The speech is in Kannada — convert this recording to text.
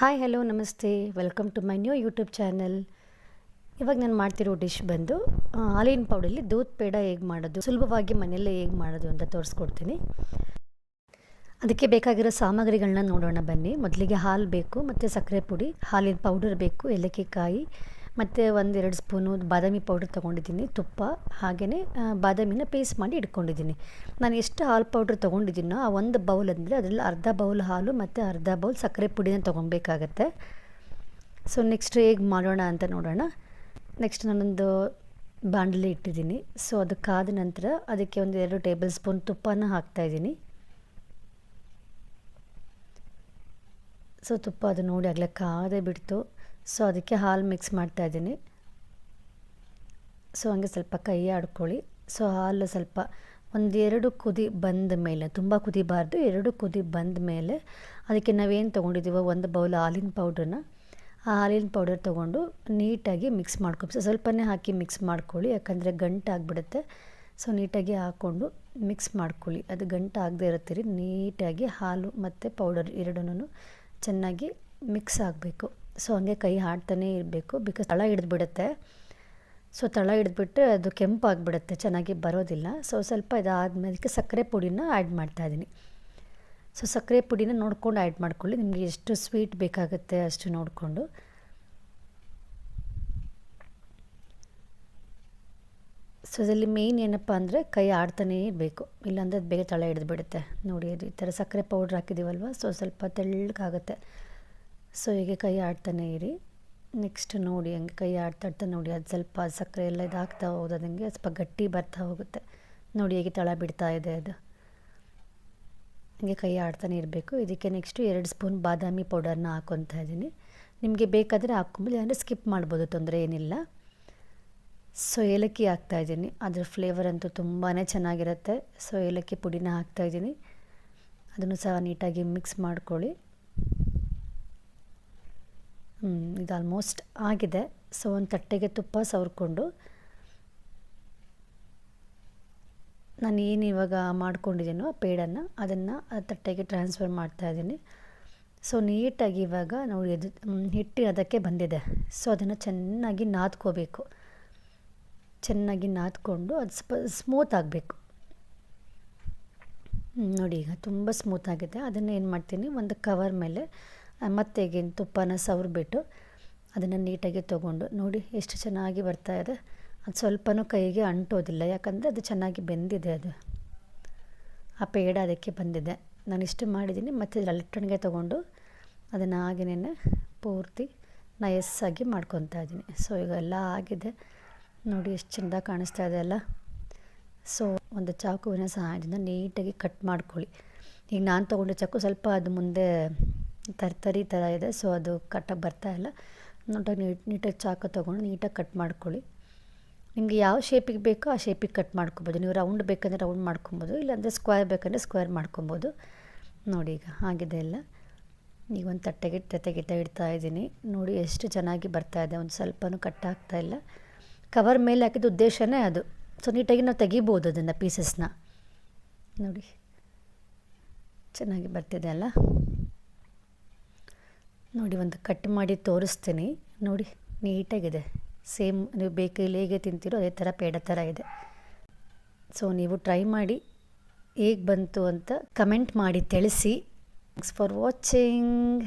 ಹಾಯ್ ಹಲೋ ನಮಸ್ತೆ welcome to my new YouTube channel ಇವಾಗ ನಾನು ಮಾಡ್ತಿರೋ ಡಿಶ್ ಬಂದು ಹಾಲಿನ ಪೌಡಲ್ಲಿ ದೂದ್ ಪೇಡ ಹೇಗೆ ಮಾಡೋದು, ಸುಲಭವಾಗಿ ಮನೆಯಲ್ಲೇ ಹೇಗೆ ಮಾಡೋದು ಅಂತ ತೋರಿಸ್ಕೊಡ್ತೀನಿ. ಅದಕ್ಕೆ ಬೇಕಾಗಿರೋ ಸಾಮಗ್ರಿಗಳನ್ನ ನೋಡೋಣ ಬನ್ನಿ. ಮೊದಲಿಗೆ ಹಾಲು ಬೇಕು, ಮತ್ತು ಸಕ್ಕರೆ ಪುಡಿ, ಹಾಲಿನ ಪೌಡರ್ ಬೇಕು, ಏಲಕ್ಕಿ ಕಾಯಿ ಮತ್ತು ಒಂದೆರಡು ಸ್ಪೂನು ಬಾದಾಮಿ ಪೌಡರ್ ತೊಗೊಂಡಿದ್ದೀನಿ, ತುಪ್ಪ ಹಾಗೆಯೇ ಬಾದಾಮಿನ ಪೇಸ್ಟ್ ಮಾಡಿ ಇಟ್ಕೊಂಡಿದ್ದೀನಿ. ನಾನು ಎಷ್ಟು ಹಾಲು ಪೌಡ್ರ್ ತೊಗೊಂಡಿದ್ದೀನೋ ಆ ಒಂದು ಬೌಲ್ ಅಂದರೆ ಅದರಲ್ಲಿ ಅರ್ಧ ಬೌಲ್ ಹಾಲು ಮತ್ತು ಅರ್ಧ ಬೌಲ್ ಸಕ್ಕರೆ ಪುಡಿನ ತೊಗೊಬೇಕಾಗತ್ತೆ. ಸೊ ನೆಕ್ಸ್ಟ್ ಹೇಗೆ ಮಾಡೋಣ ಅಂತ ನೋಡೋಣ. ನೆಕ್ಸ್ಟ್ ನಾನೊಂದು ಬಾಣಲಿ ಇಟ್ಟಿದ್ದೀನಿ. ಸೊ ಅದು ಕಾದ ನಂತರ ಅದಕ್ಕೆ ಒಂದು ಎರಡು ಟೇಬಲ್ ಸ್ಪೂನ್ ತುಪ್ಪನ ಹಾಕ್ತಾಯಿದ್ದೀನಿ ಸೊ ತುಪ್ಪ ಅದು ನೋಡಿ ಆಗಲೇ ಕಾದೇ ಬಿಡ್ತು. ಸೊ ಅದಕ್ಕೆ ಹಾಲು ಮಿಕ್ಸ್ ಮಾಡ್ತಾ ಇದ್ದೀನಿ. ಸೊ ಹಂಗೆ ಸ್ವಲ್ಪ ಕೈ ಆಡ್ಕೊಳ್ಳಿ. ಸೊ ಹಾಲು ಸ್ವಲ್ಪ ಒಂದೆರಡು ಕುದಿ ಬಂದ ಮೇಲೆ, ತುಂಬ ಕುದಿಬಾರ್ದು, ಎರಡು ಕುದಿ ಬಂದ ಮೇಲೆ ಅದಕ್ಕೆ ನಾವೇನು ತೊಗೊಂಡಿದ್ದೀವೋ ಒಂದು ಬೌಲ್ ಹಾಲಿನ ಪೌಡ್ರನ್ನ ಆ ಹಾಲಿನ ಪೌಡರ್ ತೊಗೊಂಡು ನೀಟಾಗಿ ಮಿಕ್ಸ್ ಮಾಡ್ಕೊಬೇಕು ಸ್ವಲ್ಪನೇ ಹಾಕಿ ಮಿಕ್ಸ್ ಮಾಡ್ಕೊಳ್ಳಿ, ಯಾಕಂದರೆ ಗಂಟಾಗ್ಬಿಡುತ್ತೆ ಸೊ ನೀಟಾಗಿ ಹಾಕ್ಕೊಂಡು ಮಿಕ್ಸ್ ಮಾಡ್ಕೊಳ್ಳಿ. ಅದು ಗಂಟು ಆಗದೆ ಇರುತ್ತೀರಿ ನೀಟಾಗಿ ಹಾಲು ಮತ್ತು ಪೌಡರ್ ಎರಡನ್ನೂ ಚೆನ್ನಾಗಿ ಮಿಕ್ಸ್ ಆಗಬೇಕು. ಸೊ ಹಂಗೆ ಕೈ ಆಡ್ತಾನೇ ಇರಬೇಕು ಬಿಕಾಸ್ ತಳ ಹಿಡಿದ್ಬಿಡುತ್ತೆ. ಸೊ ತಳ ಹಿಡಿದ್ಬಿಟ್ಟು ಅದು ಕೆಂಪಾಗಿಬಿಡುತ್ತೆ, ಚೆನ್ನಾಗಿ ಬರೋದಿಲ್ಲ. ಸೊ ಸ್ವಲ್ಪ ಇದಾದ್ಮೇಲೆ ಅದಕ್ಕೆ ಸಕ್ಕರೆ ಪುಡಿನ ಆ್ಯಡ್ ಮಾಡ್ತಾಯಿದ್ದೀನಿ ಸೊ ಸಕ್ಕರೆ ಪುಡಿನ ನೋಡ್ಕೊಂಡು ಆ್ಯಡ್ ಮಾಡ್ಕೊಳ್ಳಿ, ನಿಮಗೆ ಎಷ್ಟು ಸ್ವೀಟ್ ಬೇಕಾಗುತ್ತೆ ಅಷ್ಟು ನೋಡಿಕೊಂಡು. ಸೊ ಇದರಲ್ಲಿ ಮೇಯ್ನ್ ಏನಪ್ಪ ಅಂದರೆ ಕೈ ಆಡ್ತಾನೇ ಇರಬೇಕು. ಇಲ್ಲಾಂದರೆ ಅದು ಬೇಗ ತಳ ಹಿಡಿದ್ಬಿಡುತ್ತೆ. ನೋಡಿ ಅದು ಈ ಥರ ಸಕ್ಕರೆ ಪೌಡ್ರ್ ಹಾಕಿದ್ದೀವಲ್ವ ಸೊ ಸ್ವಲ್ಪ ತೆಳ್ಳಗಾಗುತ್ತೆ. ಸೊ ಹೀಗೆ ಕೈ ಆಡ್ತಾನೆ ಇರಿ. ನೆಕ್ಸ್ಟ್ ನೋಡಿ, ಹಂಗೆ ಕೈ ಆಡ್ತಾ ಆಡ್ತಾ ನೋಡಿ, ಅದು ಸ್ವಲ್ಪ ಸಕ್ಕರೆ ಎಲ್ಲ ಇದಾಗ್ತಾ ಹೋದಂಗೆ ಸ್ವಲ್ಪ ಗಟ್ಟಿ ಬರ್ತಾ ಹೋಗುತ್ತೆ. ನೋಡಿ, ಹೇಗೆ ತಳ ಬಿಡ್ತಾ ಇದೆ ಅದು. ಹಂಗೆ ಕೈ ಆಡ್ತಾನೆ ಇರಬೇಕು. ಇದಕ್ಕೆ ನೆಕ್ಸ್ಟು ಎರಡು ಸ್ಪೂನ್ ಬಾದಾಮಿ ಪೌಡರ್ನ ಹಾಕ್ಕೊತಾ ಇದ್ದೀನಿ. ನಿಮಗೆ ಬೇಕಾದರೆ ಹಾಕ್ಕೊಂಬೋದು ಅಂದರೆ ಸ್ಕಿಪ್ ಮಾಡ್ಬೋದು, ತೊಂದರೆ ಏನಿಲ್ಲ. ಸೊ ಏಲಕ್ಕಿ ಹಾಕ್ತಾಯಿದ್ದೀನಿ ಅದ್ರ ಫ್ಲೇವರ್ ಅಂತೂ ತುಂಬಾ ಚೆನ್ನಾಗಿರುತ್ತೆ. ಸೊ ಏಲಕ್ಕಿ ಪುಡಿನ ಹಾಕ್ತಾಯಿದ್ದೀನಿ ಅದನ್ನು ಸಹ ನೀಟಾಗಿ ಮಿಕ್ಸ್ ಮಾಡ್ಕೊಳ್ಳಿ. ಇದು ಆಲ್ಮೋಸ್ಟ್ ಆಗಿದೆ. ಸೊ ಒಂದು ತಟ್ಟೆಗೆ ತುಪ್ಪ ಸವರ್ಕೊಂಡು ನಾನು ಏನು ಇವಾಗ ಮಾಡ್ಕೊಂಡಿದ್ದೀನೋ ಪೇಡನ್ನು ಅದನ್ನು ತಟ್ಟೆಗೆ ಟ್ರಾನ್ಸ್ಫರ್ ಮಾಡ್ತಾ ಇದ್ದೀನಿ. ಸೊ ನೀಟಾಗಿ ಇವಾಗ ನಾವು ಎದು ಹಿಟ್ಟು ಅದಕ್ಕೆ ಬಂದಿದೆ. ಸೊ ಅದನ್ನು ಚೆನ್ನಾಗಿ ನಾದ್ಕೋಬೇಕು. ಚೆನ್ನಾಗಿ ನಾದ್ಕೊಂಡು ಅದು ಸ್ಪ ಸ್ಮೂತ್ ಆಗಬೇಕು. ನೋಡಿ ಈಗ ತುಂಬ ಸ್ಮೂತ್ ಆಗಿದೆ. ಅದನ್ನು ಏನು ಮಾಡ್ತೀನಿ, ಒಂದು ಕವರ್ ಮೇಲೆ ಮತ್ತೆ ಈಗಿನ ತುಪ್ಪನ ಸವ್ರಿಬಿಟ್ಟು ಅದನ್ನು ನೀಟಾಗಿ ತೊಗೊಂಡು ನೋಡಿ ಎಷ್ಟು ಚೆನ್ನಾಗಿ ಬರ್ತಾ ಇದೆ. ಅದು ಸ್ವಲ್ಪನೂ ಕೈಗೆ ಅಂಟೋದಿಲ್ಲ, ಯಾಕಂದರೆ ಅದು ಚೆನ್ನಾಗಿ ಬೆಂದಿದೆ ಅದು. ಆ ಪೇಡ ಅದಕ್ಕೆ ಬಂದಿದೆ. ನಾನು ಇಷ್ಟು ಮಾಡಿದ್ದೀನಿ, ಮತ್ತು ಲಟ್ಟಣಿಗೆ ತೊಗೊಂಡು ಅದನ್ನು ಆಗಿನೇ ಪೂರ್ತಿ ನಯಸ್ಸಾಗಿ ಮಾಡ್ಕೊತಾ ಇದ್ದೀನಿ. ಸೊ ಈಗ ಎಲ್ಲ ಆಗಿದೆ. ನೋಡಿ ಎಷ್ಟು ಚೆಂದ ಕಾಣಿಸ್ತಾ ಇದೆ ಅಲ್ಲ. ಸೊ ಒಂದು ಚಾಕುವಿನ ಸಹಾಯದಿಂದ ನೀಟಾಗಿ ಕಟ್ ಮಾಡ್ಕೊಳ್ಳಿ. ಈಗ ನಾನು ತೊಗೊಂಡ ಚಾಕು ಸ್ವಲ್ಪ ಅದು ಮುಂದೆ ತರ್ತರಿ ಥರ ಇದೆ. ಸೊ ಅದು ಕಟ್ಟಾಗಿ ಬರ್ತಾ ಇಲ್ಲ. ನೋಟಾಗಿ ನೀಟ್ ನೀಟಾಗಿ ಚಾಕು ತೊಗೊಂಡು ನೀಟಾಗಿ ಕಟ್ ಮಾಡ್ಕೊಳ್ಳಿ. ನಿಮಗೆ ಯಾವ ಶೇಪಿಗೆ ಬೇಕೋ ಆ ಶೇಪಿಗೆ ಕಟ್ ಮಾಡ್ಕೊಬೋದು. ನೀವು ರೌಂಡ್ ಬೇಕಂದರೆ ರೌಂಡ್ ಮಾಡ್ಕೊಬೋದು, ಇಲ್ಲಾಂದರೆ ಸ್ಕ್ವೇರ್ ಬೇಕಂದರೆ ಸ್ಕ್ವೇರ್ ಮಾಡ್ಕೊಬೋದು. ನೋಡಿ ಈಗ, ಆಗಿದೆ ಎಲ್ಲ. ಈಗ ಒಂದು ತಟ್ಟೆಗೆ ತೆಗಿತಾ ಇಡ್ತಾ ಇದ್ದೀನಿ. ನೋಡಿ ಎಷ್ಟು ಚೆನ್ನಾಗಿ ಬರ್ತಾ ಇದೆ. ಒಂದು ಸ್ವಲ್ಪನೂ ಕಟ್ ಆಗ್ತಾ ಇಲ್ಲ. ಕವರ್ ಮೇಲೆ ಹಾಕಿದ ಉದ್ದೇಶನೇ ಅದು. ಸೊ ನೀಟಾಗಿ ನಾವು ತೆಗಿಬೋದು ಅದನ್ನು ಪೀಸಸ್ನ ನೋಡಿ. ಚೆನ್ನಾಗಿ ಬರ್ತಿದೆ ಅಲ್ಲ? ನೋಡಿ, ಒಂದು ಕಟ್ ಮಾಡಿ ತೋರಿಸ್ತೀನಿ. ನೋಡಿ, ನೀಟಾಗಿದೆ. ಸೇಮ್, ನೀವು ಬೇಕಲ್ಲಿ ಹೇಗೆ ತಿಂತೀರೋ ಅದೇ ಥರ ಪೇಡ ಥರ ಇದೆ. ಸೊ ನೀವು ಟ್ರೈ ಮಾಡಿ, ಹೇಗೆ ಬಂತು ಅಂತ ಕಮೆಂಟ್ ಮಾಡಿ, ತಿಳಿಸಿ. Thanks for watching